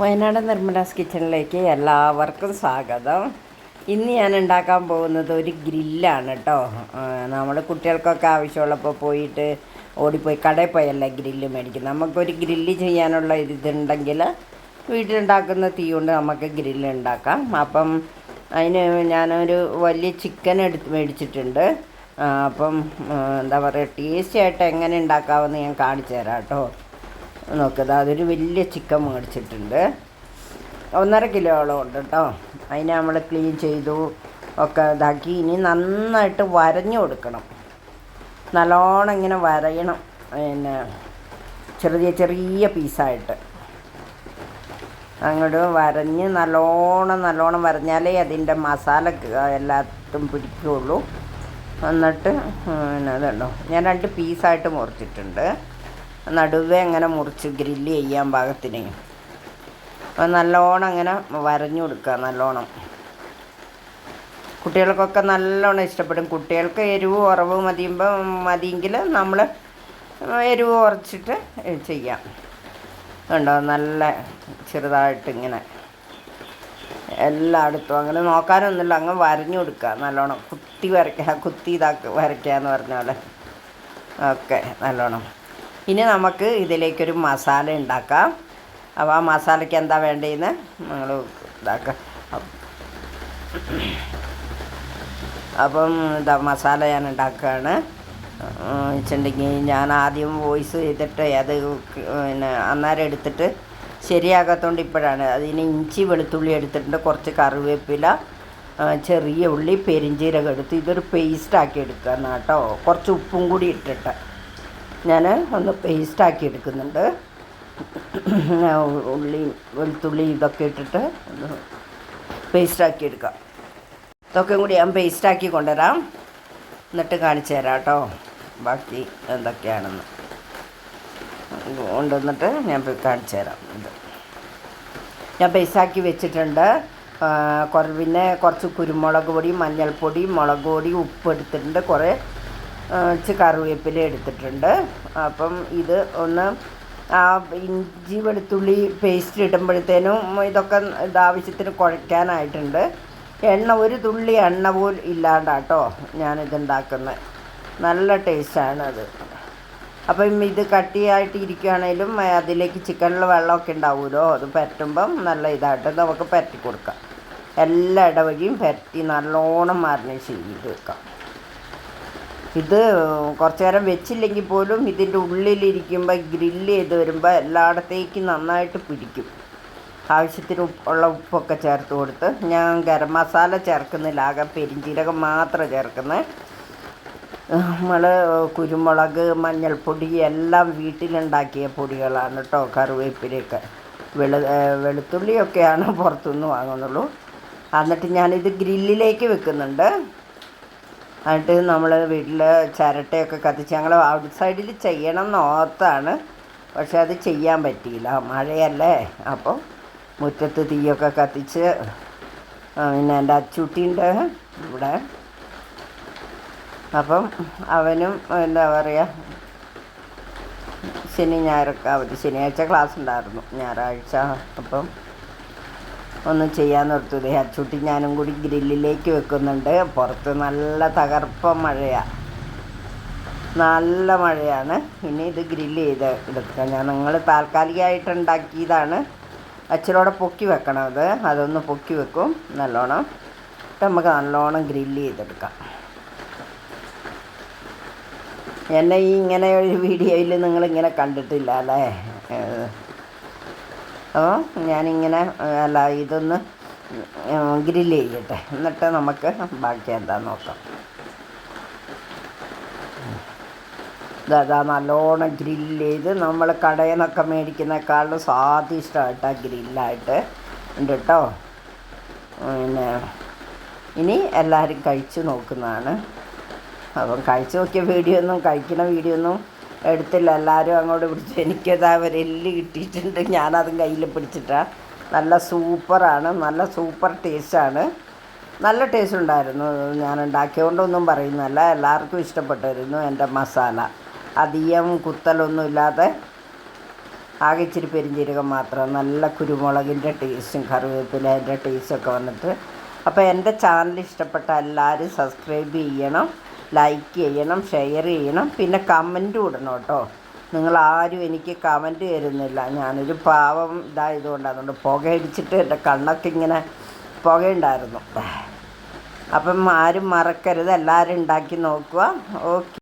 വയനാട് നിർമ്മലാസ് കിച്ചണിലേക്ക് എല്ലാവർക്കും സ്വാഗതം. ഇന്ന് ഞാൻ ഉണ്ടാക്കാൻ പോകുന്നത് ഒരു ഗ്രില്ലാണ് കേട്ടോ നമ്മൾ കുട്ടികൾക്കൊക്കെ ആവശ്യമുള്ളപ്പോൾ പോയിട്ട് ഓടിപ്പോയി കടയിൽ പോയല്ല ഗ്രില്ല് മേടിക്കും നമുക്കൊരു ഗ്രില്ല് ചെയ്യാനുള്ള ഇതുണ്ടെങ്കിൽ വീട്ടിലുണ്ടാക്കുന്ന തീ കൊണ്ട് നമുക്ക് ഗ്രില്ല് ഉണ്ടാക്കാം. അപ്പം അതിന് ഞാനൊരു വലിയ ചിക്കൻ എടുത്ത് മേടിച്ചിട്ടുണ്ട്. അപ്പം എന്താ പറയുക ടേസ്റ്റി ആയിട്ട് എങ്ങനെ ഉണ്ടാക്കാമെന്ന് ഞാൻ കാണിച്ചു തരാം കേട്ടോ നോക്കുക അതൊരു വലിയ ചിക്കൻ മേടിച്ചിട്ടുണ്ട്. ഒന്നര കിലോളം ഉണ്ട് കേട്ടോ അതിനെ നമ്മൾ ക്ലീൻ ചെയ്തു ഒക്കെ ഇതാക്കി. ഇനി നന്നായിട്ട് വരഞ്ഞു കൊടുക്കണം. നല്ലോണം ഇങ്ങനെ വരയണം. പിന്നെ ചെറിയ ചെറിയ പീസായിട്ട് അങ്ങോട്ട് വരഞ്ഞ് നല്ലോണം നല്ലോണം വരഞ്ഞാലേ അതിന്റെ മസാല എല്ലാത്തും പിടിക്കുകയുള്ളൂ എന്നിട്ട് പിന്നെ അതുണ്ടോ? ഞാൻ രണ്ട് പീസായിട്ട് മുറിച്ചിട്ടുണ്ട്. നടുവേ അങ്ങനെ മുറിച്ച് ഗ്രില്ല് ചെയ്യാൻ പാകത്തിന്. അപ്പം നല്ലോണം അങ്ങനെ വരഞ്ഞു കൊടുക്കുക നല്ലോണം. കുട്ടികൾക്കൊക്കെ നല്ലോണം ഇഷ്ടപ്പെടും. കുട്ടികൾക്ക് എരിവ് കുറവ് മതിയുമ്പോൾ മതിയെങ്കിൽ നമ്മൾ എരിവ് കുറച്ചിട്ട് ചെയ്യാം. ഉണ്ടോ നല്ല ചെറുതായിട്ട് ഇങ്ങനെ എല്ലായിടത്തും അങ്ങനെ നോക്കാനൊന്നുമില്ല അങ്ങ് വരഞ്ഞു കൊടുക്കുക നല്ലോണം. കുത്തി വരയ്ക്കുക കുത്തി ഇതാക്കുക വരയ്ക്കുക എന്ന് പറഞ്ഞ പോലെ. ഓക്കെ നല്ലോണം. ഇനി നമുക്ക് ഇതിലേക്കൊരു മസാല ഉണ്ടാക്കാം. അപ്പോൾ ആ മസാലയ്ക്ക് എന്താ വേണ്ടതെന്ന് നിങ്ങൾ ഇതാക്കാം. അപ്പം ഇതാ മസാല ഞാൻ ഉണ്ടാക്കുകയാണ് വെച്ചിട്ടുണ്ടെങ്കിൽ ഞാൻ ആദ്യം വോയിസ് ചെയ്തിട്ട് അത് പിന്നെ അന്നേരം എടുത്തിട്ട് ശരിയാകാത്തതുകൊണ്ട് ഇപ്പോഴാണ്. അതിന് ഇഞ്ചി വെളുത്തുള്ളി എടുത്തിട്ടുണ്ട് കുറച്ച് കറിവേപ്പില ചെറിയ ഉള്ളി പെരിഞ്ചീരകം എടുത്ത് ഇതൊരു പേസ്റ്റാക്കി എടുക്കുക എന്നാട്ടോ കുറച്ച് ഉപ്പും കൂടി ഇട്ടിട്ട്. ഞാൻ ഒന്ന് പേസ്റ്റാക്കി എടുക്കുന്നുണ്ട്. ഉള്ളി വെളുത്തുള്ളി ഇതൊക്കെ ഇട്ടിട്ട് ഒന്ന് പേസ്റ്റാക്കി എടുക്കാം. ഇതൊക്കെ കൂടി ഞാൻ പേസ്റ്റാക്കി കൊണ്ടുവരാം. എന്നിട്ട് കാണിച്ചു തരാം കേട്ടോ. ബാക്കി എന്തൊക്കെയാണെന്ന്. കൊണ്ടുവന്നിട്ട് ഞാൻ കാണിച്ചു തരാം. ഇത്. ഞാൻ പേസ്റ്റാക്കി വെച്ചിട്ടുണ്ട്. കുറ പിന്നെ കുറച്ച് കുരുമുളക് പൊടി മഞ്ഞൾപ്പൊടി മുളക് പൊടി ഉപ്പ് എടുത്തിട്ടുണ്ട്. കുറേ ആ, ഇച്ചിരി കറിവേപ്പില എടുത്തിട്ടുണ്ട്. അപ്പം ഇത് ഒന്ന് ആ ഇഞ്ചി വെളുത്തുള്ളി പേസ്റ്റ് ഇടുമ്പോഴത്തേനും ഇതൊക്കെ ഇത് ആവശ്യത്തിന് കുഴയ്ക്കാനായിട്ടുണ്ട്. എണ്ണ ഒരു തുള്ളി എണ്ണ പോലും ഇല്ലാണ്ടാട്ടോ ഞാനിതുണ്ടാക്കുന്നത്. നല്ല ടേസ്റ്റാണ് അത്. അപ്പം ഇത് കട്ടിയായിട്ട് ഇരിക്കുകയാണെങ്കിലും അതിലേക്ക് ചിക്കനിൽ വെള്ളമൊക്കെ ഉണ്ടാവുമല്ലോ അത് പറ്റുമ്പം നല്ല ഇതായിട്ട് നമുക്ക് പരട്ടി കൊടുക്കാം. എല്ലാ ഇടവഴിയും പരട്ടി നല്ലോണം മാറിനേറ്റ് ചെയ്ത് വെക്കാം. ഇത് കുറച്ച് നേരം വെച്ചില്ലെങ്കിൽ പോലും ഇതിന്റെ ഉള്ളിലിരിക്കുമ്പോൾ ഗ്രില്ല് ചെയ്ത് വരുമ്പോൾ എല്ലായിടത്തേക്ക് നന്നായിട്ട് പിടിക്കും. ആവശ്യത്തിന് ഉള്ള ഉപ്പൊക്കെ ചേർത്ത് കൊടുത്ത് ഞാൻ ഗരം മസാല ചേർക്കുന്നില്ല ആകെ പെരിഞ്ചീരകം മാത്രം ചേർക്കുന്നത് നമ്മൾ കുരുമുളക് മഞ്ഞൾപ്പൊടി എല്ലാം വീട്ടിലുണ്ടാക്കിയ പൊടികളാണ് കേട്ടോ കറിവേപ്പിലയൊക്കെ. വെളു വെളുത്തുള്ളിയൊക്കെയാണ് പുറത്തുനിന്ന് വാങ്ങുന്നുള്ളൂ. എന്നിട്ട് ഞാനിത് ഗ്രില്ലിലേക്ക് വെക്കുന്നുണ്ട്. എന്നിട്ട് നമ്മൾ വീട്ടിൽ ചിരട്ടയൊക്കെ കത്തിച്ച് ഞങ്ങൾ ഔട്ട് സൈഡിൽ ചെയ്യണം എന്നോർത്താണ് പക്ഷെ അത് ചെയ്യാൻ പറ്റിയില്ല. മഴയല്ലേ. അപ്പോൾ മുറ്റത്ത് തീയൊക്കെ കത്തിച്ച് പിന്നെ എന്റെ അച്ചുട്ടിയുണ്ട് ഇവിടെ. അപ്പം അവനും എന്താ പറയുക ശനി ഞായറൊക്കെ അവധി ശനിയാഴ്ച ക്ലാസ് ഉണ്ടായിരുന്നു ഞായറാഴ്ച. അപ്പം ഒന്നും ചെയ്യാൻ നിർത്തതേ അച്ചുട്ടി ഞാനും കൂടി ഗ്രില്ലിലേക്ക് വെക്കുന്നുണ്ട്. പുറത്ത് നല്ല തകർപ്പ മഴയാണ് നല്ല മഴയാണ്. ഇനി ഇത് ഗ്രില്ല് ചെയ്ത് എടുക്കുക ഞാൻ നിങ്ങൾ താൽക്കാലികമായിട്ട് ഉണ്ടാക്കിയതാണ്. അച്ചിലൂടെ പൊക്കി വെക്കണം അത്. അതൊന്ന് പൊക്കി വെക്കും. നല്ലോണം. നമുക്ക് നല്ലോണം ഗ്രില്ല് ചെയ്തെടുക്കാം. എന്നെ ഈ ഇങ്ങനെ ഒരു വീഡിയോയിൽ നിങ്ങളിങ്ങനെ കണ്ടിട്ടില്ല അല്ലേ. അപ്പോൾ ഞാനിങ്ങനെ അല്ല ഇതൊന്ന് ഗ്രില്ല് ചെയ്യട്ടെ. എന്നിട്ട് നമുക്ക് ബാക്കി എന്താ നോക്കാം. ഇതാ നല്ലോണം ഗ്രില്ല് ചെയ്ത് നമ്മൾ കടയിൽ നിന്നൊക്കെ മേടിക്കുന്നേക്കാളും സ്വാദിഷ്ടമായിട്ടാണ് ഗ്രില്ലായിട്ട് ഉണ്ട് കേട്ടോ. പിന്നെ ഇനി എല്ലാവരും കഴിച്ചു നോക്കുന്നതാണ്. അപ്പം കഴിച്ചു നോക്കിയ വീഡിയോ ഒന്നും കഴിക്കുന്ന വീഡിയോ ഒന്നും എടുത്തില്ല. എല്ലാവരും അങ്ങോട്ട് പിടിച്ചു എനിക്കത് അവരെല്ല് കിട്ടിയിട്ടുണ്ട്. ഞാനതും കയ്യിൽ പിടിച്ചിട്ടാണ് നല്ല സൂപ്പറാണ്. നല്ല സൂപ്പർ ടേസ്റ്റാണ്. നല്ല ടേസ്റ്റ് ഉണ്ടായിരുന്നു. ഞാൻ ഉണ്ടാക്കിയതുകൊണ്ടൊന്നും പറയുന്നതല്ല. എല്ലാവർക്കും ഇഷ്ടപ്പെട്ടിരുന്നു എന്റെ മസാല. അധികം കുത്തലൊന്നും ഇല്ലാതെ ആകെ ഇച്ചിരി പെരിഞ്ജീരകം മാത്രം. നല്ല കുരുമുളകിന്റെ ടേസ്റ്റും കറിവേപ്പിലേന്റെ ടേസ്റ്റൊക്കെ വന്നിട്ട്. അപ്പോൾ എന്റെ ചാനൽ ഇഷ്ടപ്പെട്ട എല്ലാവരും സബ്സ്ക്രൈബ് ചെയ്യണം. ലൈക്ക് ചെയ്യണം ഷെയർ ചെയ്യണം പിന്നെ കമന്റും ഇടണം കേട്ടോ. നിങ്ങൾ ആരും എനിക്ക് കമന്റ് തരുന്നില്ല. ഞാനൊരു പാവം ഇതായതുകൊണ്ട് അതുകൊണ്ട് പുകയടിച്ചിട്ട് എന്റെ കണ്ണൊക്കെ ഇങ്ങനെ പുകയുണ്ടായിരുന്നു. അപ്പം ആരും മറക്കരുത്. എല്ലാവരും ഉണ്ടാക്കി നോക്കുക. ഓക്കെ